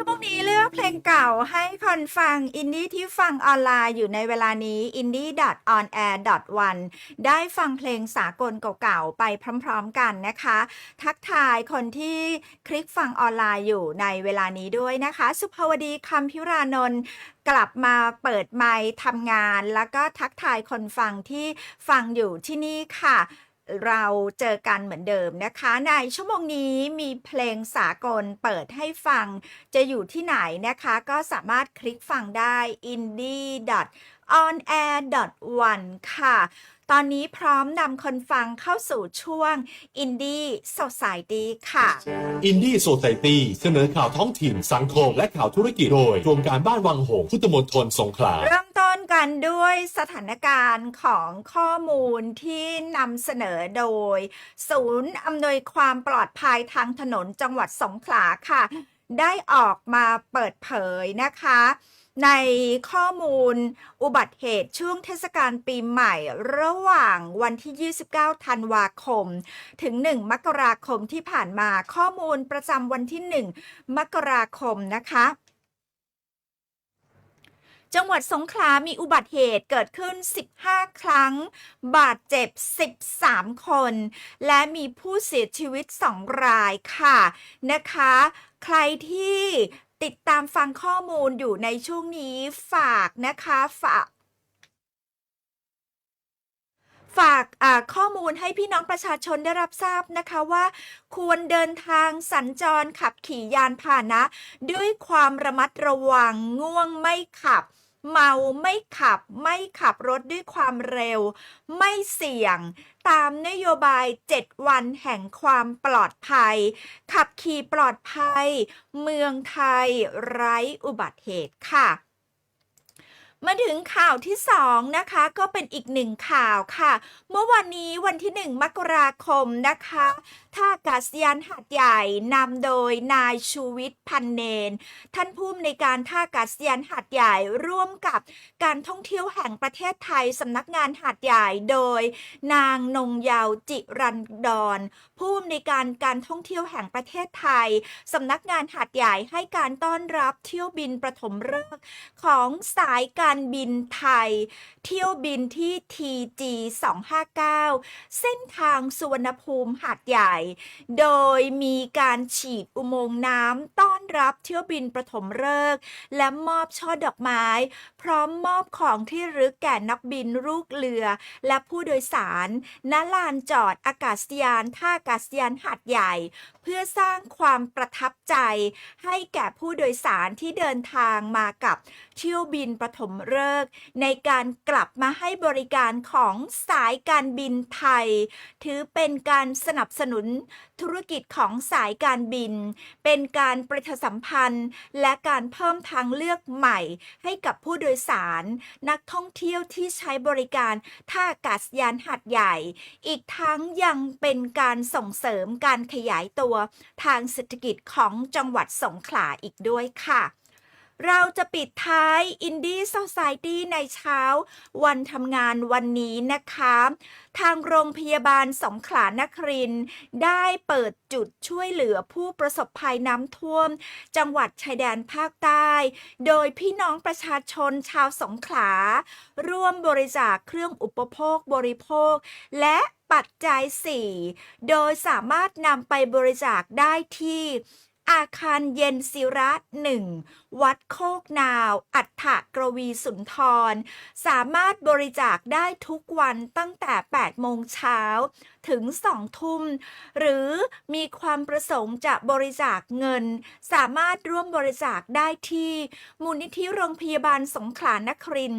ชั่วโมงนี้เลือกเพลงเก่าให้คนฟังอินดี้ที่ฟังออนไลน์อยู่ในเวลานี้ indie.onair.one ได้ฟังเพลงสากลเก่าๆไปพร้อมๆกันนะคะ ทักทายคนที่คลิกฟังออนไลน์อยู่ในเวลานี้ด้วยนะคะ สุภาวดีคำพิรานนท์กลับมาเปิดไมค์ทำงาน แล้วก็ทักทายคนฟังที่ฟังอยู่ที่นี่ค่ะ เราเจอกันเหมือนเดิมนะคะ ในชั่วโมงนี้มีเพลงสากลเปิดให้ฟัง จะอยู่ที่ไหนนะคะ ก็สามารถคลิกฟังได้ indie.onair.one ค่ะ ตอนนี้พร้อมนำคนฟังเข้าสู่ช่วง Indie Society ค่ะอินดี้โซไซตี้เสนอข่าวท้องถิ่นสังคมและข่าวธุรกิจโดยกรมการบ้านวังหงส์พุทธมณฑลสงขลาเริ่มต้ นกันด้วยสถานการณ์ของข้อมูลที่นำเสนอโดย ศูนย์อำนวยความปลอดภัยทางถนนจังหวัดสงขลาค่ะ ได้ออกมาเปิดเผยนะคะ ในข้อมูลอุบัติเหตุช่วงเทศกาลปีใหม่ ระหว่างวันที่ 29 ธันวาคม ถึง 1 มกราคมที่ผ่านมาข้อมูลประจำวันที่ 1 มกราคมนะคะ จังหวัดสงขลามีอุบัติเหตุเกิดขึ้น 15 ครั้ง บาดเจ็บ 13 คน และมีผู้เสียชีวิต 2 รายค่ะนะคะ ใครที่ติดตามฟังข้อมูลอยู่ในช่วงนี้ฝากนะคะฝาก ฝากข้อมูลให้พี่น้องประชาชนได้รับทราบนะคะว่า ควรเดินทางสัญจรขับขี่ยานพาหนะ ด้วยความระมัดระวังง่วงไม่ขับ เมาไม่ขับ ไม่ขับรถด้วยความเร็ว ไม่เสี่ยง ตามนโยบาย 7 วันแห่งความปลอดภัย ขับขี่ปลอดภัย เมืองไทยไร้อุบัติเหตุค่ะ มาถึงข่าวที่สองนะคะ ก็เป็นอีกหนึ่งข่าวค่ะ เมื่อวันนี้วันที่หนึ่งมกราคมนะคะ ท่าอากาศยานหาดใหญ่นำโดยนายชูวิทย์พันเนน ท่านผู้อำนวยการท่าอากาศยานหาดใหญ่ร่วมกับการท่องเที่ยวแห่งประเทศไทยสำนักงานหาดใหญ่โดย นางนงเยาวจิรันดรผู้อำนวยการการท่องเที่ยวแห่งประเทศไทยสำนักงานหาดใหญ่ให้การต้อนรับเที่ยวบินประถมฤกษ์ของสายการบินไทย เที่ยวบินที่ TG 259เส้นทางสุวรรณภูมิหาดใหญ่โดยมีการฉีดอุโมงค์น้ำต้อน รับเที่ยวบินประถมฤกษ์และมอบช่อดอกไม้ พร้อมมอบของที่ระลึกแก่นักบินลูกเรือ และผู้โดยสารณลานจอดอากาศยานท่าอากาศยานหาดใหญ่ เพื่อสร้างความประทับใจ ให้แก่ผู้โดยสารที่เดินทางมากับเที่ยวบินประถมฤกษ์ในการกลับมาให้บริการของสายการบินไทย ถือเป็นการสนับสนุนธุรกิจของสายการบิน เป็นการประชาสัมพันธ์ และการเพิ่มทางเลือกใหม่ ให้กับผู้โดยสาร นักท่องเที่ยวที่ใช้บริการท่าอากาศยานหัดใหญ่ อีกทั้งยังเป็นการส่งเสริมการขยายตัวทางเศรษฐกิจของจังหวัดสงขลาอีกด้วยค่ะ เราจะปิดท้าย Indie Society ในเช้า วันทำงานวันนี้นะคะ ทางโรงพยาบาลสงขลานครินได้เปิดจุดช่วยเหลือผู้ประสบภัยน้ำท่วม จังหวัดชายแดนภาคใต้ โดยพี่น้องประชาชนชาวสงขลา ร่วมบริจาคเครื่องอุปโภคบริโภค และปัจจัย 4 โดยสามารถนำไปบริจาคได้ที่ อาคารเย็นศิระหนึ่งวัดโคกนาว อัฏฐกรวีสุนทร สามารถบริจาคได้ทุกวันตั้งแต่ 8 โมงเช้าถึง 2 ทุ่ม หรือมีความประสงค์จะบริจาคเงิน สามารถร่วมบริจาคได้ที่ มูลนิธิโรงพยาบาลสงขลานคริน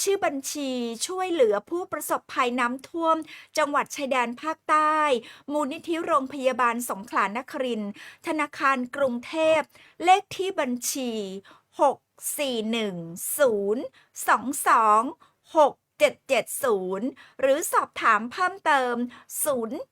ชื่อบัญชีช่วยเหลือผู้ประสบภัยน้ำท่วม จังหวัดชายแดนภาคใต้ มูลนิธิโรงพยาบาลสงขลานครินธนาคารกรุงเทพ เลขที่บัญชี 6410226 770หรือสอบถามเพิ่มเติม 0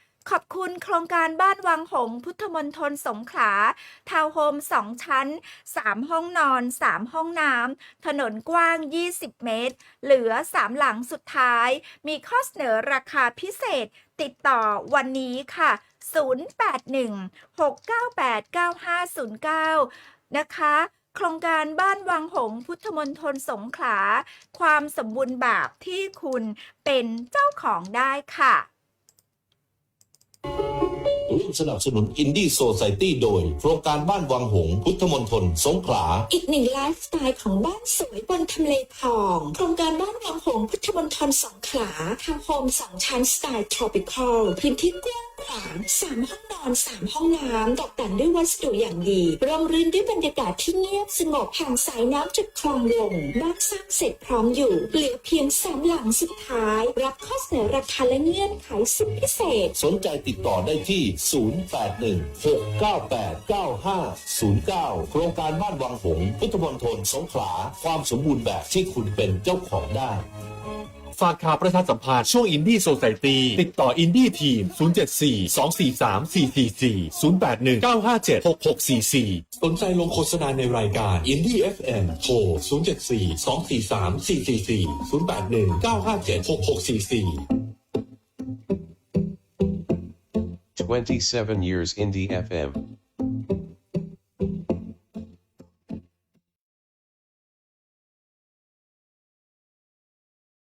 ขอบคุณโครงการบ้านวังหง พุทธมณฑลสงขลา ทาวน์โฮม 2 ชั้น 3 ห้องนอน 3 ห้องน้ำ ถนนกว้าง 20 เมตร เหลือ 3 หลังสุดท้าย มีข้อเสนอราคาพิเศษ ติดต่อวันนี้ค่ะ 081-698-9509 นะคะโครงการบ้านวังหง พุทธมณฑลสงขลา ความสมบูรณ์แบบที่คุณเป็นเจ้าของได้ค่ะ Música ร่วมสนับสนุนอินดี้โซซ i ตี้โดย โครงการบ้านวังหงส์พุทธมณฑลสงขลา อีกหนึ่งไลฟ์สไตล์ของบ้านสวยบนทำเลทอง โครงการบ้านวังหงส์พุทธมณฑลสงขลาทาวน์โฮมสองชั้นสไตล์ทรอปิคอลพื้นที่กว้างขวางสามห้องนอนสามห้องน้ำตกแต่งด้วยวัสดุอย่างดีร่มรื่นด้วยบรรยากาศที่เงียบสงบห่างสายน้ำจากคลองลงบ้านสร้างเสร็จพร้อมอยู่เหลือเพียงสามหลังสุดท้าย รับข้อเสนอราคาและเงื่อนไขสุดพิเศษ สนใจติดต่อได้ที่081-698-9509 โครงการบ้านวังหงส์พุทธมณฑลสงขลา ความสมบูรณ์แบบที่คุณเป็นเจ้าของได้ฝากข่าวประชาสัมพันธ์ช่วงอินดี้โซซ i ตี้ติดต่ออินดี้ทีม 074 243 444 081 957 6644 สนใจลงโฆษณาในรายการ Indie FM โทร 074 243 444 081 957 6644 27 years Indie FM.